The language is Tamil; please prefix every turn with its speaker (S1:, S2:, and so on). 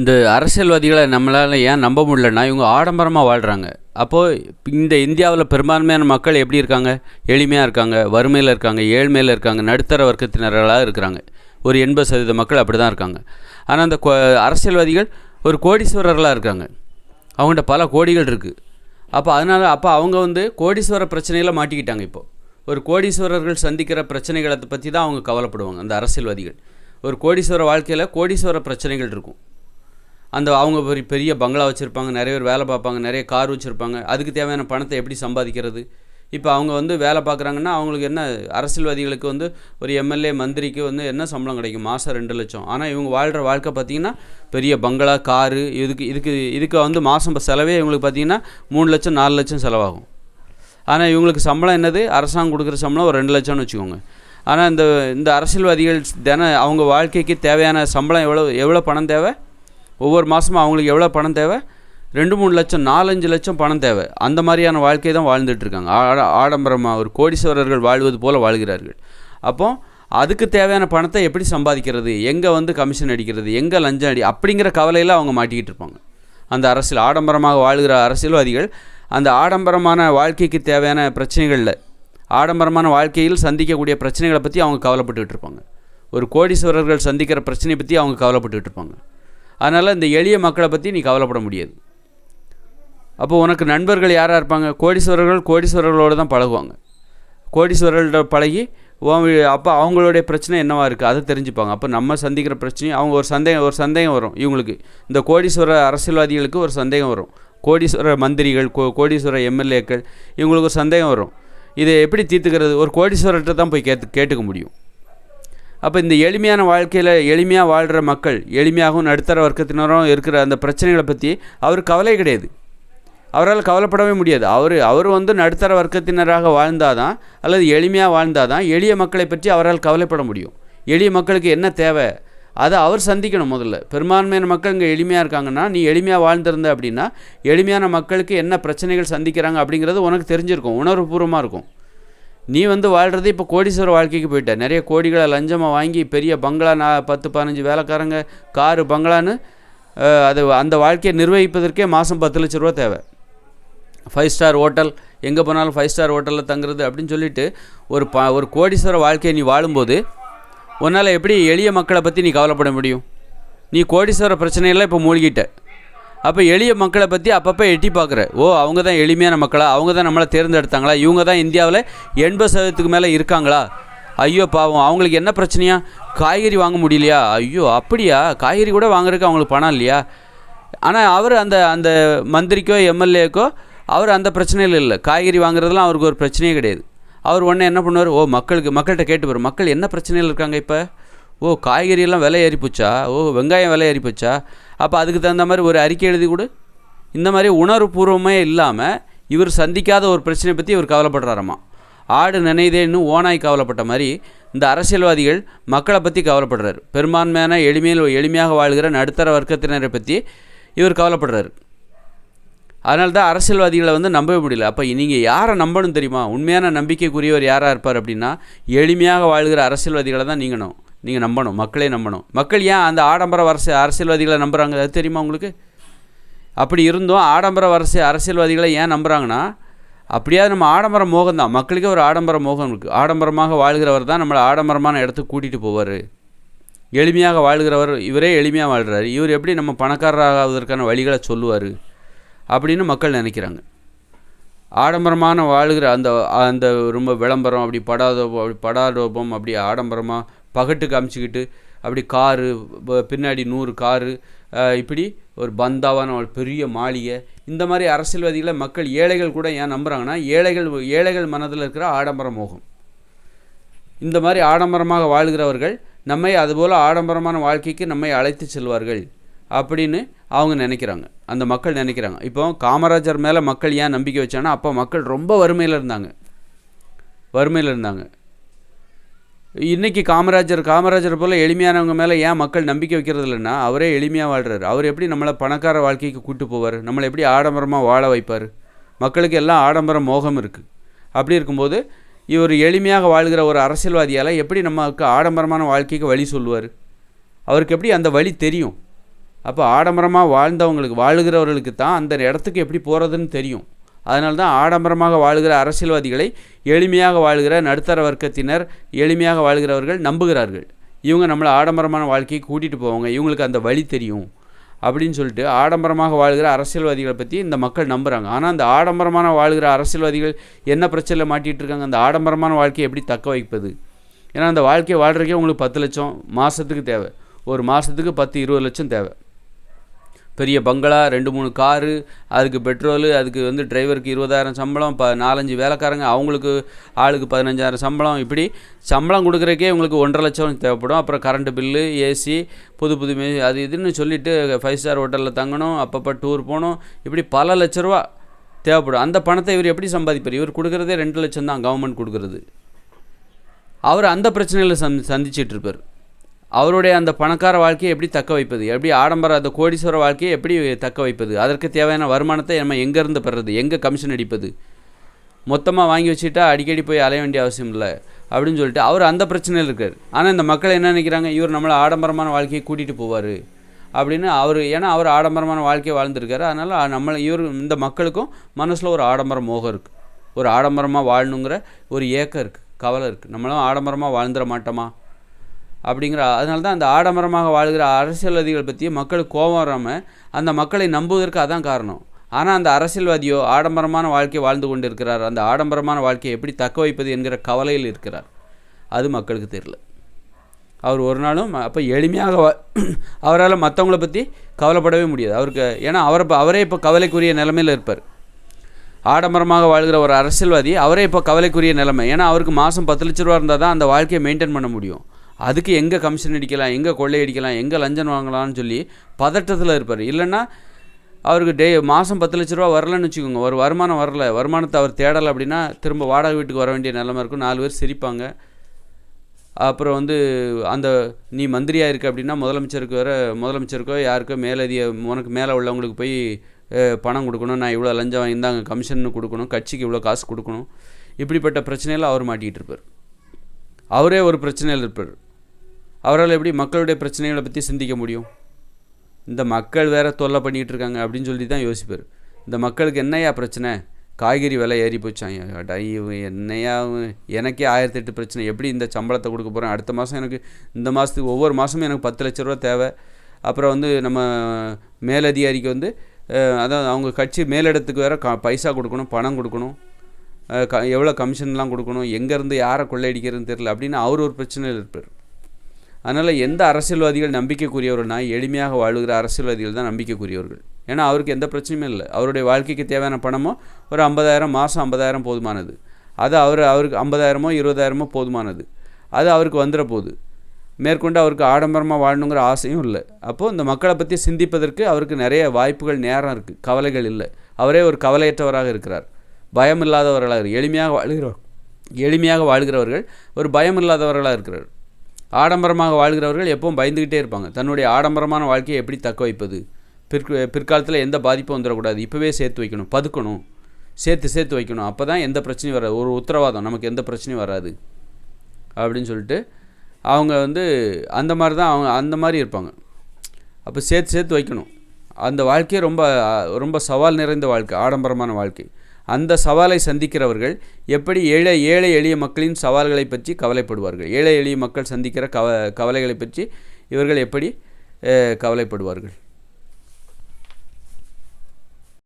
S1: இந்த அரசியல்வாதிகளை நம்மளால் ஏன் நம்ப முடியலன்னா இவங்க ஆடம்பரமாக வாழ்கிறாங்க அப்போது இந்த இந்தியாவில் பெரும்பான்மையான மக்கள் எப்படி இருக்காங்க? எளிமையாக இருக்காங்க வறுமையில் இருக்காங்க ஏழ்மையில் இருக்காங்க நடுத்தர வர்க்கத்தினர்களாக இருக்கிறாங்க. ஒரு எண்பது சதவீத மக்கள் அப்படி தான் இருக்காங்க. ஆனால் அந்த அரசியல்வாதிகள் ஒரு கோடீஸ்வரர்களாக இருக்காங்க. அவங்கள்ட்ட பல கோடிகள் இருக்குது அப்போ அதனால் அப்போ அவங்க வந்து கோடீஸ்வர பிரச்சனையில் மாட்டிக்கிட்டாங்க இப்போது ஒரு கோடீஸ்வரர்கள் சந்திக்கிற பிரச்சனைகளை பற்றி தான் அவங்க கவலைப்படுவாங்க அந்த அரசியல்வாதிகள். ஒரு கோடீஸ்வர வாழ்க்கையில் கோடீஸ்வர பிரச்சனைகள் இருக்கும். அந்த அவங்க பெரிய பெரிய பங்களா வச்சுருப்பாங்க நிறைய பேர் வேலை பார்ப்பாங்க நிறைய கார் வச்சுருப்பாங்க. அதுக்கு தேவையான பணத்தை எப்படி சம்பாதிக்கிறது? இப்போ அவங்க வந்து வேலை பார்க்குறாங்கன்னா அவங்களுக்கு என்ன அரசியல்வாதிகளுக்கு வந்து ஒரு எம்எல்ஏ மந்திரிக்கு வந்து என்ன சம்பளம் கிடைக்கும்? மாதம் ரெண்டு லட்சம். ஆனால் இவங்க வாழ்கிற வாழ்க்கை பார்த்திங்கன்னா பெரிய பங்களா காரு இதுக்கு இதுக்கு இதுக்கு வந்து மாதம் செலவே இவங்களுக்கு பார்த்திங்கன்னா மூணு லட்சம் நாலு லட்சம் செலவாகும். ஆனால் இவங்களுக்கு சம்பளம் என்னது? அரசாங்கம் கொடுக்குற சம்பளம் ஒரு ரெண்டு லட்சம்னு வச்சுக்கோங்க. ஆனால் இந்த இந்த அரசியல்வாதிகள் தின அவங்க வாழ்க்கைக்கு தேவையான சம்பளம் எவ்வளோ எவ்வளோ பணம் தேவை? ஒவ்வொரு மாதமும் அவங்களுக்கு எவ்வளோ பணம் தேவை? ரெண்டு மூணு லட்சம் நாலஞ்சு லட்சம் பணம் தேவை. அந்த மாதிரியான வாழ்க்கை தான் வாழ்ந்துட்டுருக்காங்க ஆட- ஆடம்பரமாக ஒரு கோடீஸ்வரர்கள் வாழ்வது போல் வாழ்கிறார்கள். அப்போ அதுக்கு தேவையான பணத்தை எப்படி சம்பாதிக்கிறது? எங்கே வந்து கமிஷன் அடிக்கிறது? எங்கே லஞ்சம் அடி? அப்படிங்கிற கவலையில் அவங்க மாட்டிக்கிட்டு இருப்பாங்க. அந்த அரசியல் ஆடம்பரமாக வாழ்கிற அரசியல்வாதிகள் அந்த ஆடம்பரமான வாழ்க்கைக்கு தேவையான பிரச்சனைகளில் ஆடம்பரமான வாழ்க்கையில் சந்திக்கக்கூடிய பிரச்சனைகளை பற்றி அவங்க கவலைப்பட்டுக்கிட்டு இருப்பாங்க. ஒரு கோடீஸ்வரர்கள் சந்திக்கிற பிரச்சனையை பற்றி அவங்க கவலைப்பட்டுக்கிட்டு இருப்பாங்க. அதனால் இந்த எளிய மக்களை பற்றி நீ கவலைப்பட முடியாது. அப்போ உனக்கு நண்பர்கள் யாராக இருப்பாங்க? கோடீஸ்வரர்கள் கோடீஸ்வரர்களோடு தான் பழகுவாங்க. கோடீஸ்வரர்கள்ட்ட பழகி அப்போ அவங்களுடைய பிரச்சனை என்னவாக இருக்குது அதை தெரிஞ்சுப்பாங்க. அப்போ நம்ம சந்திக்கிற பிரச்சனையும் அவங்க ஒரு சந்தேகம் ஒரு சந்தேகம் வரும் இவங்களுக்கு. இந்த கோடீஸ்வர அரசியல்வாதிகளுக்கு ஒரு சந்தேகம் வரும். கோடீஸ்வர மந்திரிகள் கோ கோடீஸ்வர எம்எல்ஏக்கள் இவங்களுக்கு ஒரு சந்தேகம் வரும். இதை எப்படி தீர்த்துக்கிறது? ஒரு கோடீஸ்வரர்கிட்ட தான் போய் கேட்டு கேட்டுக்க முடியும். அப்போ இந்த எளிமையான வாழ்க்கையில் எளிமையாக வாழ்கிற மக்கள் எளிமையாகவும் நடுத்தர வர்க்கத்தினரும் இருக்கிற அந்த பிரச்சனைகளை பற்றி அவர் கவலை கிடையாது. அவரால் கவலைப்படவே முடியாது. அவர் அவர் வந்து நடுத்தர வர்க்கத்தினராக வாழ்ந்தாதான் அல்லது எளிமையாக வாழ்ந்தாதான் எளிய மக்களை பற்றி அவரால் கவலைப்பட முடியும். எளிய மக்களுக்கு என்ன தேவை? அதை அவர் சந்திக்கணும் முதல்ல. பெரும்பான்மையான மக்கள் இங்கே எளிமையாக இருக்காங்கன்னா நீ எளிமையாக வாழ்ந்திருந்த அப்படின்னா எளிமையான மக்களுக்கு என்ன பிரச்சனைகள் சந்திக்கிறாங்க அப்படிங்கிறது உனக்கு தெரிஞ்சிருக்கும். உணர்வுபூர்வமாக இருக்கும். நீ வந்து வாழ்கிறது இப்போ கோடீஸ்வர வாழ்க்கைக்கு போயிட்ட நிறைய கோடிகளை லஞ்சமாக வாங்கி பெரிய பங்களா நான் பத்து பதினஞ்சு வேலைக்காரங்க காரு பங்களான்னு அது அந்த வாழ்க்கையை நிர்வகிப்பதற்கே மாதம் பத்து லட்ச ரூபா தேவை. ஃபைவ் ஸ்டார் ஹோட்டல் எங்கே போனாலும் ஃபைவ் ஸ்டார் ஹோட்டலில் தங்குறது அப்படின்னு சொல்லிட்டு ஒரு ப ஒரு கோடீஸ்வர வாழ்க்கையை நீ வாழும்போது உன்னால் எப்படி எளிய மக்களை பற்றி நீ கவலைப்பட முடியும்? நீ கோடீஸ்வர பிரச்சனையெல்லாம் இப்போ மூழ்கிட்ட. அப்போ எளிய மக்களை பற்றி அப்பப்போ எட்டி பார்க்குற. ஓ அவங்க தான் எளிமையான மக்களா? அவங்க தான் நம்மளை தேர்ந்தெடுத்தாங்களா? இவங்க தான் இந்தியாவில் எண்பது சதவீதத்துக்கு மேலே இருக்காங்களா? ஐயோ பாவம். அவங்களுக்கு என்ன பிரச்சனையா? காய்கறி வாங்க முடியலையா? ஐயோ அப்படியா? காய்கறி கூட வாங்குறதுக்கு அவங்களுக்கு பணம் இல்லையா? ஆனால் அவர் அந்த அந்த மந்திரிக்கோ எம்எல்ஏக்கோ அவர் அந்த பிரச்சனையில் இல்லை. காய்கறி வாங்குறதுலாம் அவருக்கு ஒரு பிரச்சனையே கிடையாது. அவர் உடனே என்ன பண்ணுவார்? ஓ மக்களுக்கு மக்கள்கிட்ட கேட்டு போகிறார் மக்கள் என்ன பிரச்சனையில் இருக்காங்க இப்போ? ஓ காய்கறியெல்லாம் விலை ஏறி போச்சா? ஓ வெங்காயம் விலை ஏறி போச்சா? அப்போ அதுக்கு தகுந்த மாதிரி ஒரு அறிக்கை எழுதி கொடு. இந்த மாதிரி உணர்வுபூர்வமே இல்லாமல் இவர் சந்திக்காத ஒரு பிரச்சனையை பற்றி இவர் கவலைப்படுறாராமா? ஆடு நினைதேன்னு ஓனாய் கவலைப்பட்ட மாதிரி இந்த அரசியல்வாதிகள் மக்களை பற்றி கவலைப்படுறாரு. பெரும்பான்மையான எளிமையில் எளிமையாக வாழ்கிற நடுத்தர வர்க்கத்தினரை பற்றி இவர் கவலைப்படுறாரு. அதனால தான் அரசியல்வாதிகளை வந்து நம்பவே முடியல. அப்போ நீங்கள் யாரை நம்பணும் தெரியுமா? உண்மையான நம்பிக்கைக்குரியவர் யாராக இருப்பார் அப்படின்னா எளிமையாக வாழ்கிற அரசியல்வாதிகளை தான் நீங்கணும். நீங்கள் நம்பணும் மக்களே நம்பணும். மக்கள் ஏன் அந்த ஆடம்பர அரசு அரசியல்வாதிகளை நம்புகிறாங்க அது தெரியுமா உங்களுக்கு? அப்படி இருந்தும் ஆடம்பர அரசு அரசியல்வாதிகளை ஏன் நம்புகிறாங்கன்னா அப்படியாவது நம்ம ஆடம்பர மோகம் தான். மக்களுக்கே ஒரு ஆடம்பர மோகம் இருக்குது ஆடம்பரமாக வாழ்கிறவர் தான் நம்மளை ஆடம்பரமான இடத்துக்கு கூட்டிகிட்டு போவார். எளிமையாக வாழ்கிறவர் இவரே எளிமையாக வாழ்கிறாரு இவர் எப்படி நம்ம பணக்காரராகுவதற்கான வழிகளை சொல்லுவார்? அப்படின்னு மக்கள் நினைக்கிறாங்க. ஆடம்பரமான வாழ்கிற அந்த அந்த ரொம்ப விளம்பரம் அப்படி படாதோபம் அப்படி படாதோபம் அப்படி ஆடம்பரமாக பகட்டு காமிச்சிக்கிட்டு அப்படி காரு பின்னாடி நூறு காரு இப்படி ஒரு பந்தாவான ஒரு பெரிய மாளிகை. இந்த மாதிரி அரசியல்வாதிகளை மக்கள் ஏழைகள் கூட ஏன் நம்புகிறாங்கன்னா ஏழைகள் ஏழைகள் மனதில் இருக்கிற ஆடம்பர மோகம். இந்த மாதிரி ஆடம்பரமாக வாழ்கிறவர்கள் நம்மை அதுபோல் ஆடம்பரமான வாழ்க்கைக்கு நம்மை அழைத்து செல்வார்கள் அப்படின்னு அவங்க நினைக்கிறாங்க. அந்த மக்கள் நினைக்கிறாங்க. இப்போ காமராஜர் மேலே மக்கள் ஏன் நம்பிக்கை வச்சாங்கன்னா அப்போ மக்கள் ரொம்ப வறுமையில் இருந்தாங்க. வறுமையில் இருந்தாங்க. இன்றைக்கி காமராஜர் காமராஜர் போல் எளிமையானவங்க மேலே ஏன் மக்கள் நம்பிக்கை வைக்கிறது இல்லைன்னா அவரே எளிமையாக வாழ்கிறார் அவர் எப்படி நம்மளை பணக்கார வாழ்க்கைக்கு கூட்டு போவார்? நம்மளை எப்படி ஆடம்பரமாக வாழ வைப்பார்? மக்களுக்கு எல்லாம் ஆடம்பர மோகம் இருக்குது அப்படி இருக்கும்போது இவர் எளிமையாக வாழ்கிற ஒரு அரசியல்வாதியால் எப்படி நமக்கு ஆடம்பரமான வாழ்க்கைக்கு வழி சொல்லுவார்? அவருக்கு எப்படி அந்த வழி தெரியும்? அப்போ ஆடம்பரமாக வாழ்ந்தவங்களுக்கு வாழுகிறவர்களுக்கு தான் அந்த இடத்துக்கு எப்படி போகிறதுன்னு தெரியும். அதனால தான் ஆடம்பரமாக வாழுகிற அரசியல்வாதிகளை எளிமையாக வாழுகிற நடுத்தர வர்க்கத்தினர் எளிமையாக வாழ்கிறவர்கள் நம்புகிறார்கள். இவங்க நம்மளை ஆடம்பரமான வாழ்க்கையை கூட்டிகிட்டு போவாங்க. இவங்களுக்கு அந்த வழி தெரியும். அப்படின்னு சொல்லிட்டு ஆடம்பரமாக வாழ்கிற அரசியல்வாதிகளை பற்றி இந்த மக்கள் நம்புகிறாங்க ஆனால் அந்த ஆடம்பரமான வாழ்கிற அரசியல்வாதிகள் என்ன பிரச்சனையில் மாட்டிகிட்டு இருக்காங்க? அந்த ஆடம்பரமான வாழ்க்கையை எப்படி தக்க வைப்பது? ஏன்னா அந்த வாழ்க்கையை வாழ்கிறக்கே உங்களுக்கு பத்து லட்சம் மாதத்துக்கு தேவை. ஒரு மாதத்துக்கு பத்து இருபது லட்சம் தேவை. பெரிய பங்களா ரெண்டு மூணு காரு அதுக்கு பெட்ரோலு அதுக்கு வந்து டிரைவருக்கு இருபதாயிரம் சம்பளம் ப நாலஞ்சு வேலைக்காரங்க அவங்களுக்கு ஆளுக்கு பதினஞ்சாயிரம் சம்பளம். இப்படி சம்பளம் கொடுக்குறக்கே உங்களுக்கு ஒன்றரை லட்சம் தேவைப்படும். அப்புறம் கரண்ட்டு பில்லு ஏசி புது புது மே அது இதுன்னு சொல்லிவிட்டு ஃபைவ் ஸ்டார் ஹோட்டலில் தங்கணும் அப்பப்போ டூர் போகணும். இப்படி பல லட்ச ரூபா தேவைப்படும். அந்த பணத்தை இவர் எப்படி சம்பாதிப்பார்? இவர் கொடுக்குறதே ரெண்டு லட்சம் தான் கவர்மெண்ட் கொடுக்குறது. அவர் அந்த பிரச்சனையில் சந் சந்திச்சிட்டு இருப்பார். அவருடைய அந்த பணக்கார வாழ்க்கையை எப்படி தக்க வைப்பது? எப்படி ஆடம்பர அந்த கோடீஸ்வர வாழ்க்கையை எப்படி தக்க வைப்பது? அதற்கு தேவையான வருமானத்தை நம்ம எங்கேருந்து பெறுறது? எங்கே கமிஷன் அடிப்பது? மொத்தமாக வாங்கி வச்சுட்டா அடிக்கடி போய் அலைய வேண்டிய அவசியம் இல்லை அப்படின்னு சொல்லிட்டு அவர் அந்த பிரச்சனையில் இருக்கார். ஆனால் இந்த மக்கள் என்ன நினைக்கிறாங்க? இவர் நம்மளை ஆடம்பரமான வாழ்க்கையை கூட்டிகிட்டு போவார் அப்படின்னு அவர் ஏன்னா அவர் ஆடம்பரமான வாழ்க்கையை வாழ்ந்துருக்காரு. அதனால் நம்மளை இவர் இந்த மக்களுக்கும் மனசில் ஒரு ஆடம்பர மோகம் இருக்குது ஒரு ஆடம்பரமாக வாழணுங்கிற ஒரு ஏக்கம் இருக்குது கவலை இருக்குது நம்மளும் ஆடம்பரமாக வாழ்ந்துட மாட்டோமா? அப்படிங்கிற அதனால தான் அந்த ஆடம்பரமாக வாழ்கிற அரசியல்வாதிகள் பற்றி மக்களுக்கு கோபம் வராமல் அந்த மக்களை நம்புவதற்கு அதான் காரணம். ஆனால் அந்த அரசியல்வாதியோ ஆடம்பரமான வாழ்க்கை வாழ்ந்து கொண்டு இருக்கிறார் அந்த ஆடம்பரமான வாழ்க்கையை எப்படி தக்க வைப்பது என்கிற கவலையில் இருக்கிறார். அது மக்களுக்கு தெரியல. அவர் ஒரு நாளும் அப்போ எளிமையாக வா அவரால் மற்றவங்கள பற்றி கவலைப்படவே முடியாது. அவருக்கு ஏன்னா அவரை இப்போ அவரே இப்போ கவலைக்குரிய நிலமையில் இருப்பார். ஆடம்பரமாக வாழ்கிற ஒரு அரசியல்வாதி அவரே இப்போ கவலைக்குரிய நிலைமை. ஏன்னா அவருக்கு மாதம் பத்து லட்ச ரூபா இருந்தால் தான் அந்த வாழ்க்கையை மெயின்டைன் பண்ண முடியும். அதுக்கு எங்கே கமிஷன் அடிக்கலாம் எங்கே கொள்ளை அடிக்கலாம் எங்கே லஞ்சம் வாங்கலாம்னு சொல்லி பதட்டத்தில் இருப்பார். இல்லைன்னா அவருக்கு டே மாதம் பத்து லட்ச ரூபா வரலன்னு வச்சுக்கோங்க. ஒரு வருமானம் வரல. வருமானத்தை அவர் தேடலை அப்படின்னா திரும்ப வாடகை வீட்டுக்கு வர வேண்டிய நிலைமை இருக்கும். நாலு பேர் சிரிப்பாங்க. அப்புறம் வந்து அந்த நீ மந்திரியாக இருக்க அப்படின்னா முதலமைச்சருக்கு வர முதலமைச்சருக்கோ யாருக்கோ மேலதிக உனக்கு மேலே உள்ளவங்களுக்கு போய் பணம் கொடுக்கணும். நான் இவ்வளோ லஞ்சம் வாங்கியிருந்தாங்க கமிஷன் கொடுக்கணும். கட்சிக்கு இவ்வளோ காசு கொடுக்கணும். இப்படிப்பட்ட பிரச்சனையில் அவர் மாட்டிகிட்டு இருப்பார். அவரே ஒரு பிரச்சனையில் இருப்பார். அவரால் எப்படி மக்களுடைய பிரச்சனைகளை பற்றி சிந்திக்க முடியும்? இந்த மக்கள் வேற தொல்லை பண்ணிகிட்டு இருக்காங்க அப்படின்னு சொல்லி தான் யோசிப்பார். இந்த மக்களுக்கு என்னையா பிரச்சனை? காய்கறி விலை ஏறி போச்சாங்க என்னையா எனக்கே ஆயிரத்தி எட்டு பிரச்சனை. எப்படி இந்த சம்பளத்தை கொடுக்க போகிறேன் அடுத்த மாதம் எனக்கு இந்த மாதத்துக்கு ஒவ்வொரு மாதமும் எனக்கு பத்து லட்ச ரூபா தேவை. அப்புறம் வந்து நம்ம மேலதிகாரிக்கு வந்து அதாவது அவங்க கட்சி மேலிடத்துக்கு வேறு க பைசா கொடுக்கணும் பணம் கொடுக்கணும். க எவ்வளோ கமிஷன்லாம் கொடுக்கணும்? எங்கேருந்து யாரை கொள்ளையடிக்கிறதுன்னு தெரில அப்படின்னு அவர் ஒரு பிரச்சனையில் இருப்பார். அதனால் எந்த அரசியல்வாதிகள் நம்பிக்கைக்குரியவர்கள்னா எளிமையாக வாழுகிற அரசியல்வாதிகள் தான் நம்பிக்கைக்குரியவர்கள். ஏன்னா அவருக்கு எந்த பிரச்சனையும் இல்லை. அவருடைய வாழ்க்கைக்கு தேவையான பணமோ ஒரு ஐம்பதாயிரம் மாதம் ஐம்பதாயிரம் போதுமானது. அது அவர் அவருக்கு ஐம்பதாயிரமோ இருபதாயிரமோ போதுமானது. அது அவருக்கு வந்துட போகுது மேற்கொண்டு அவருக்கு ஆடம்பரமாக வாழணுங்கிற ஆசையும் இல்லை. அப்போது இந்த மக்களை பற்றி சிந்திப்பதற்கு அவருக்கு நிறைய வாய்ப்புகள் நேரம் இருக்குது கவலைகள் இல்லை. அவரே ஒரு கவலையற்றவராக இருக்கிறார். பயம் இல்லாதவர்களாக எளிமையாக வாழ்கிறவர் எளிமையாக வாழ்கிறவர்கள் ஒரு பயம் இல்லாதவர்களாக இருக்கிறார். ஆடம்பரமாக வாழ்கிறவர்கள் எப்பவும் பயந்துக்கிட்டே இருப்பாங்க. தன்னுடைய ஆடம்பரமான வாழ்க்கையை எப்படி தக்க வைப்பது? பிற்கு பிற்காலத்தில் எந்த பாதிப்பும் வந்துடக்கூடாது. இப்போவே சேர்த்து வைக்கணும் பதுக்கணும் சேர்த்து சேர்த்து வைக்கணும். அப்போ தான் எந்த பிரச்சனையும் வராது. ஒரு உத்தரவாதம் நமக்கு எந்த பிரச்சனையும் வராது. அப்படின்னு சொல்லிட்டு அவங்க வந்து அந்த மாதிரி தான் அவங்க அந்த மாதிரி இருப்பாங்க. அப்போ சேர்த்து சேர்த்து வைக்கணும். அந்த வாழ்க்கையே ரொம்ப ரொம்ப சவால் நிறைந்த வாழ்க்கை ஆடம்பரமான வாழ்க்கை. அந்த சவாலை சந்திக்கிறவர்கள் எப்படி ஏழை ஏழை எளிய மக்களின் சவால்களை பற்றி கவலைப்படுவார்கள்? ஏழை எளிய மக்கள் சந்திக்கிற கவ கவலைகளை பற்றி இவர்கள் எப்படி கவலைப்படுவார்கள்?